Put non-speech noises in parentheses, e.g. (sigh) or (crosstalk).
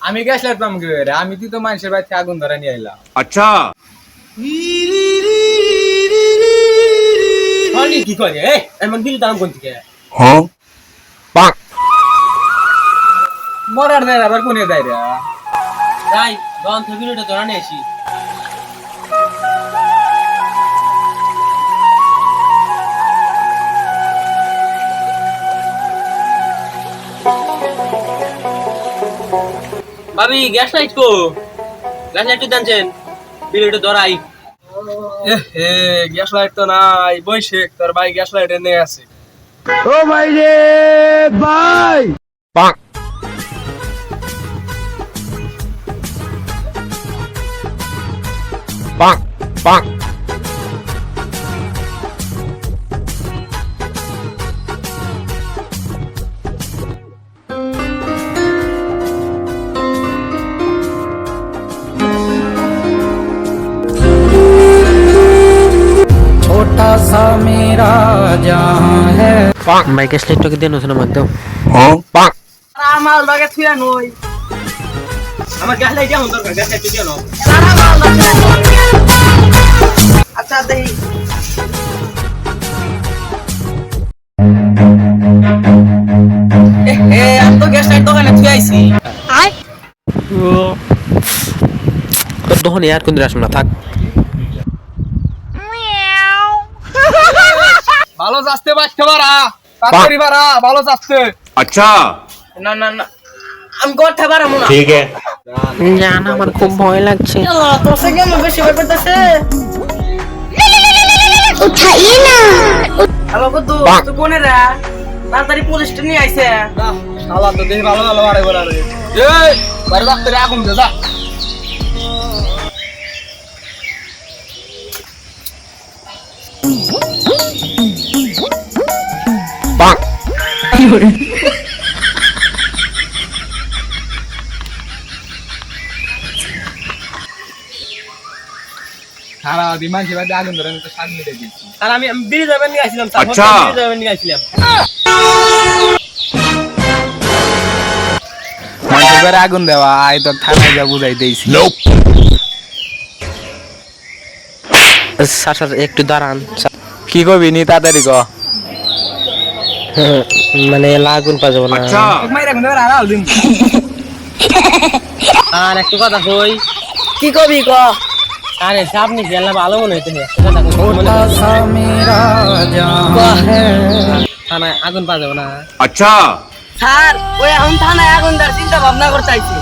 আমি গ্যাস লাগতাম কি আমি তুই তো মানুষের বাড়িতে আগুন ধরে নিয়ে আইলাম। আচ্ছা। কি করে? এমন বিল দাম কোন থেকে? হ্যাঁ? মরার দেয় আবার কোনে দেয় রে? তাই দন থেকে বিলটা ধরে নিয়ে আসি। ভাবি গ্যাস লাইট কো। গ্যাস লাইট জানছেন বিলটা ধরাই। এ হে গ্যাস লাইট তো নাই। বইসে তোর ভাই গ্যাস লাইট এনে আছে। ও ভাই আমার লগে থুয়া নই আমার লাইট দরকার লাইট কেন আচ্ছা দেই এ আমি তো গ্যাস লাইট দোকানে থুই আইছি তোর আর কোন আসুন না থাক ভালো যাচ্ছে বাচ্চা পারা তাড়াতাড়ি পারা ভালো যাচ্ছে। আচ্ছা। না না না আমি কথা পারামু না। ঠিক আছে। জান আমার খুব ভয় লাগছে। তোর সঙ্গে আমার বেশি ভয় উঠাই না তো কোনে তাড়াতাড়ি পুলিশটা নিয়ে আইছে শালা তো দেখি ভালো ভালো আরে এই বাইরে আগুন দে যা। সারা দিন মানুষের বাড়িতে আগুন ধরে তো শান্তি দিয়ে দিচ্ছি আর আমি আমি বিড়ি যাবেন নিয়ে আসছিলাম আচ্ছা। বিড়ি যাবেন নিয়ে আসছিলাম। মানুষের আগুন দেওয়া আই তো থানায় যা বুঝাই দিয়েছি। স্যার স্যার একটু দাঁড়ান কি কবি নি তাড়াতাড়ি ক। (laughs) মানে লাগুন পা যাব না। আর একটু কথা কই কি কবি ক? আরে সাপ নি গেলে ভালো মনে হইতে থানায় আগুন পা যাব না। আচ্ছা। স্যার ওই এখন থানায় আগুন দেওয়ার চিন্তা ভাবনা করতে চাইছি।